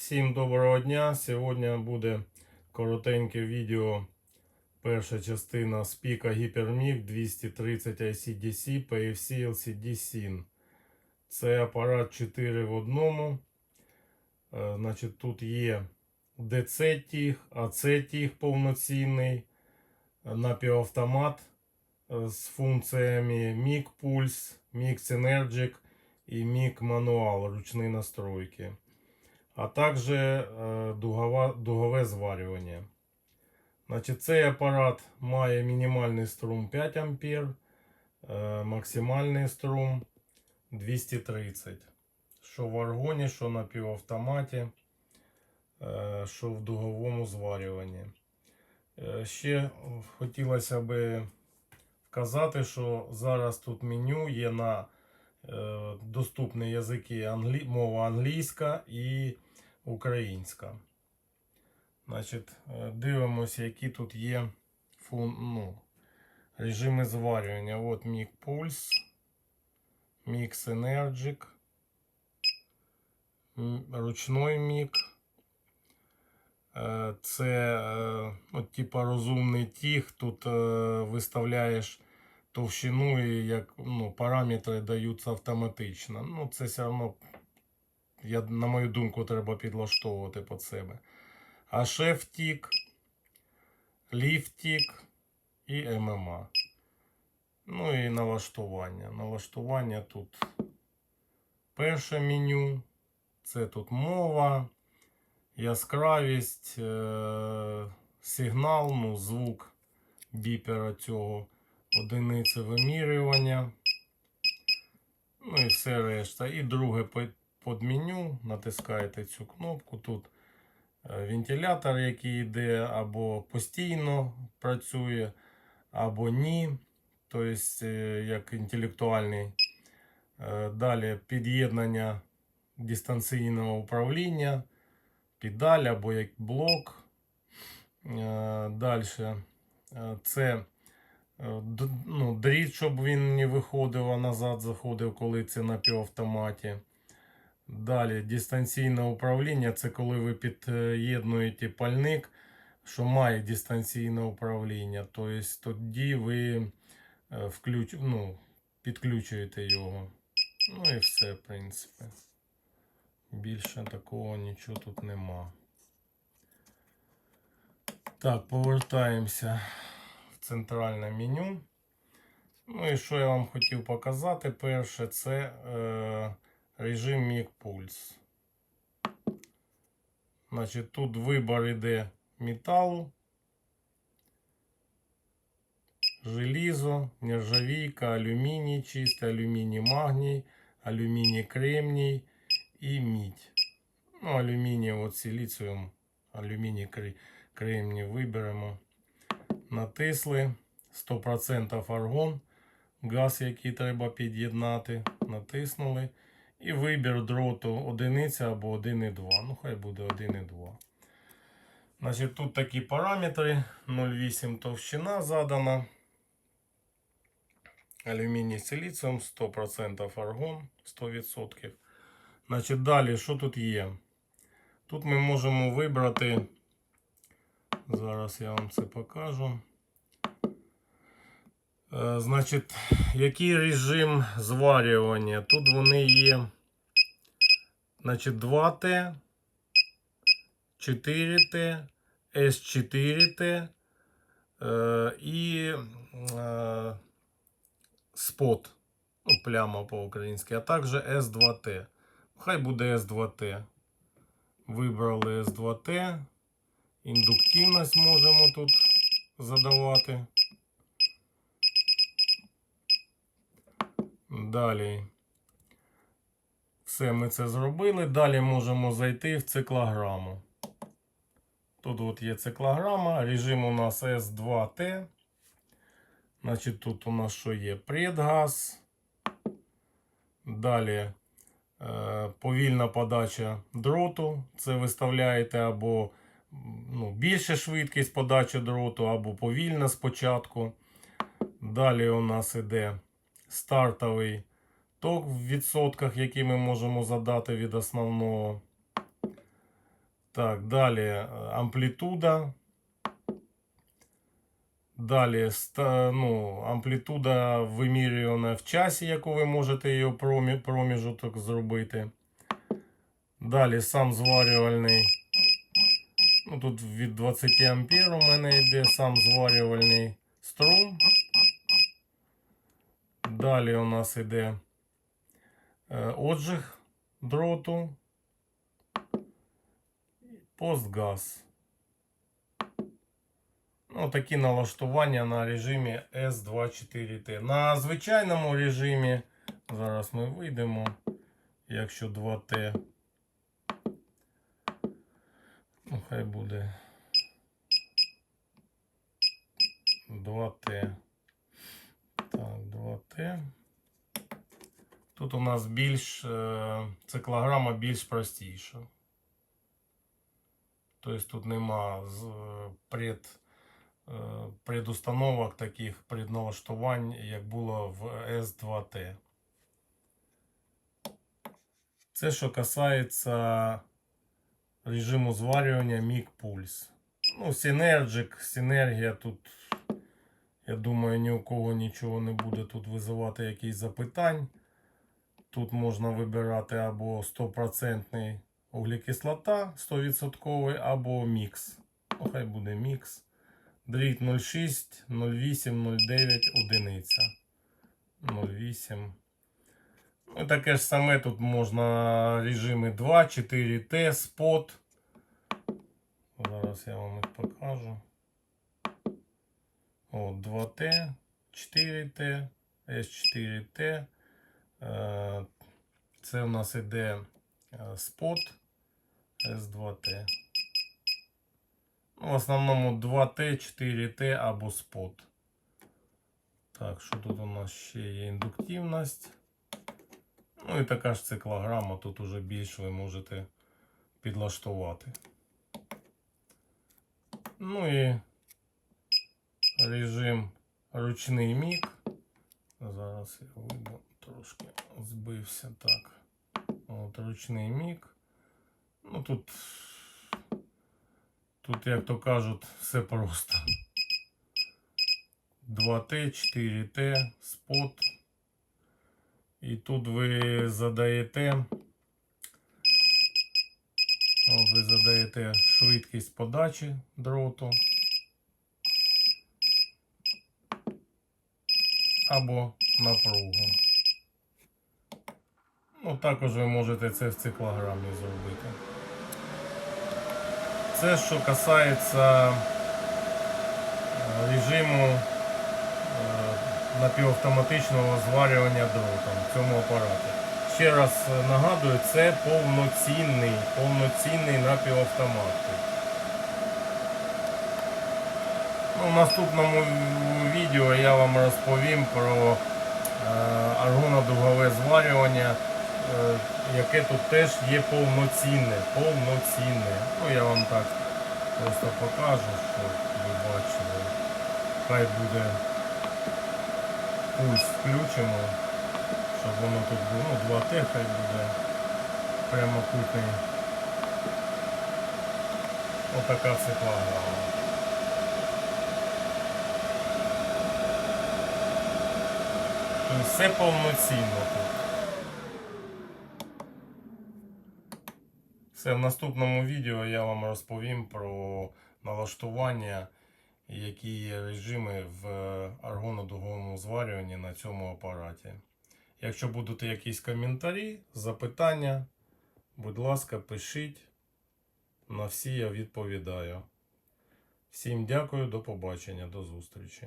Всім доброго дня! Сьогодні буде коротеньке відео. Перша частина спіка Hypermic 230 ICDC PFC LCD SIN. Це апарат 4 в одному. Е, Значить, тут є DC тіг, AC тіг повноцінний, е, напівавтомат е, з функціями MIG Pulse, MIG Synergic і MIG Manual ручні настройки а також е, дугове зварювання. Значить, цей апарат має мінімальний струм 5 А, е, максимальний струм 230 Що в аргоні, що на півавтоматі, е, що в дуговому зварюванні. Ще хотілося би вказати, що зараз тут меню є на доступні язики англі... мова англійська і українська. Значить, е, дивимося, які тут є фун... ну, режими зварювання. От Mic Pulse, Mix Energic, м, ручной мік. Е, Це е, от, типа розумний тіг. Тут виставляєш товщину і як ну, параметри даються автоматично. Ну, це все одно, я, на мою думку, треба підлаштовувати під себе. А шеф-тік, ліфтік і ММА. Ну і налаштування. Налаштування тут перше меню. Це тут мова, яскравість, е- сигнал, ну, звук біпера цього одиниці вимірювання. Ну і все решта. І друге подменю. Натискаєте цю кнопку. Тут е, вентилятор, який йде або постійно працює, або ні. Тобто, е, як інтелектуальний. Е, Далі під'єднання дистанційного управління, педаль або як блок. Далі це ну, дріт, щоб він не виходив, а назад заходив, коли це на півавтоматі. Далі дистанційне управління це коли ви під'єднуєте пальник, що має дистанційне управління. Тобто тоді ви е, включ... ну, підключуєте його. Ну і все, в принципі. Більше такого нічого тут нема. Так, повертаємося в центральне меню. Ну і що я вам хотів показати перше, це е, режим Pulse. Значить, тут вибор іде металу, желізо, нержавійка, алюміній, чистий, алюміній магній, алюміній кремній і мідь. Ну, алюміній, от силіціум, алюміній кремній виберемо натисли 100% аргон, газ, який треба під'єднати, натиснули. І вибір дроту одиниця або 1,2. Ну, хай буде 1,2. Значить, Тут такі параметри. 0,8 товщина задана. Алюміній силіціум 100% аргон 100%. Значить, Далі, що тут є? Тут ми можемо вибрати Зараз я вам це покажу. Е, Значить, який режим зварювання? Тут вони є значить, 2Т, 4Т, С4Т е, і е, спот. Ну, пляма по-українськи, а також С2Т. Хай буде С2Т. Вибрали С2Т. Індуктивність можемо тут задавати. Далі. Все ми це зробили. Далі можемо зайти в циклограму. Тут от є циклограма, режим у нас S2T. Значить, тут у нас що є? Предгаз. Далі е, повільна подача дроту. Це виставляєте або ну, більша швидкість подачі дроту або повільна спочатку. Далі у нас іде стартовий ток в відсотках, який ми можемо задати від основного. Так, далі е, амплітуда. Далі ну, амплітуда вимірювана в часі, яку ви можете її промі, проміжуток зробити. Далі сам зварювальний. Ну, тут від 20 ампер у мене йде сам зварювальний струм. Далі у нас йде е, отжиг дроту. Постгаз. Ну, такі налаштування на режимі S24T. На звичайному режимі, зараз ми вийдемо, якщо 2T. Ну, хай буде 2T. 2T. Тут у нас більш е, циклограма більш простіша. Тобто тут нема е, пред, е, предустановок таких предналаштувань, як було в S2T. Це що касається режиму зварювання Mic Pulse. Ну, Synergic, синергія тут, я думаю, ні у кого нічого не буде тут визивати якісь запитань. Тут можна вибирати або 100% углекислота 100% або мікс. Ну, хай буде мікс. Дріт 0,6, 0,8, 0,9 одиниця. 0,8. Ну, таке ж саме тут можна режими 2, 4T, спот. Зараз я вам їх покажу. От 2T, 4T, S4T. Е, Це у нас іде е, спот S2T. Ну, в основному 2T, 4T або спот. Так, що тут у нас ще є індуктивність. Ну і така ж циклограма, тут уже більш ви можете підлаштувати. Ну і режим ручний мік. Зараз я вийду трошки збився так. От ручний мік. Ну тут, тут, як то кажуть, все просто. 2Т, 4Т, спот. І тут ви задаєте. От ви задаєте швидкість подачі дроту. Або напругу. Ну, також ви можете це в циклограмі зробити. Це що касається е, режиму е, напівавтоматичного зварювання дротом в цьому апараті. Ще раз е, нагадую, це повноцінний, повноцінний напівавтомат. Ну, в наступному відео я вам розповім про е, аргонодугове зварювання, е, яке тут теж є повноцінне. повноцінне. Ну, я вам так просто покажу, щоб ви бачили. Хай буде пульс включимо, щоб воно тут було. Ну, 2Т хай буде прямокутний. Отака циклограма. Тобто Все повноцінно тут. Все, в наступному відео я вам розповім про налаштування, які є режими в аргонодуговому зварюванні на цьому апараті. Якщо будуть якісь коментарі, запитання, будь ласка, пишіть. На всі я відповідаю. Всім дякую, до побачення, до зустрічі.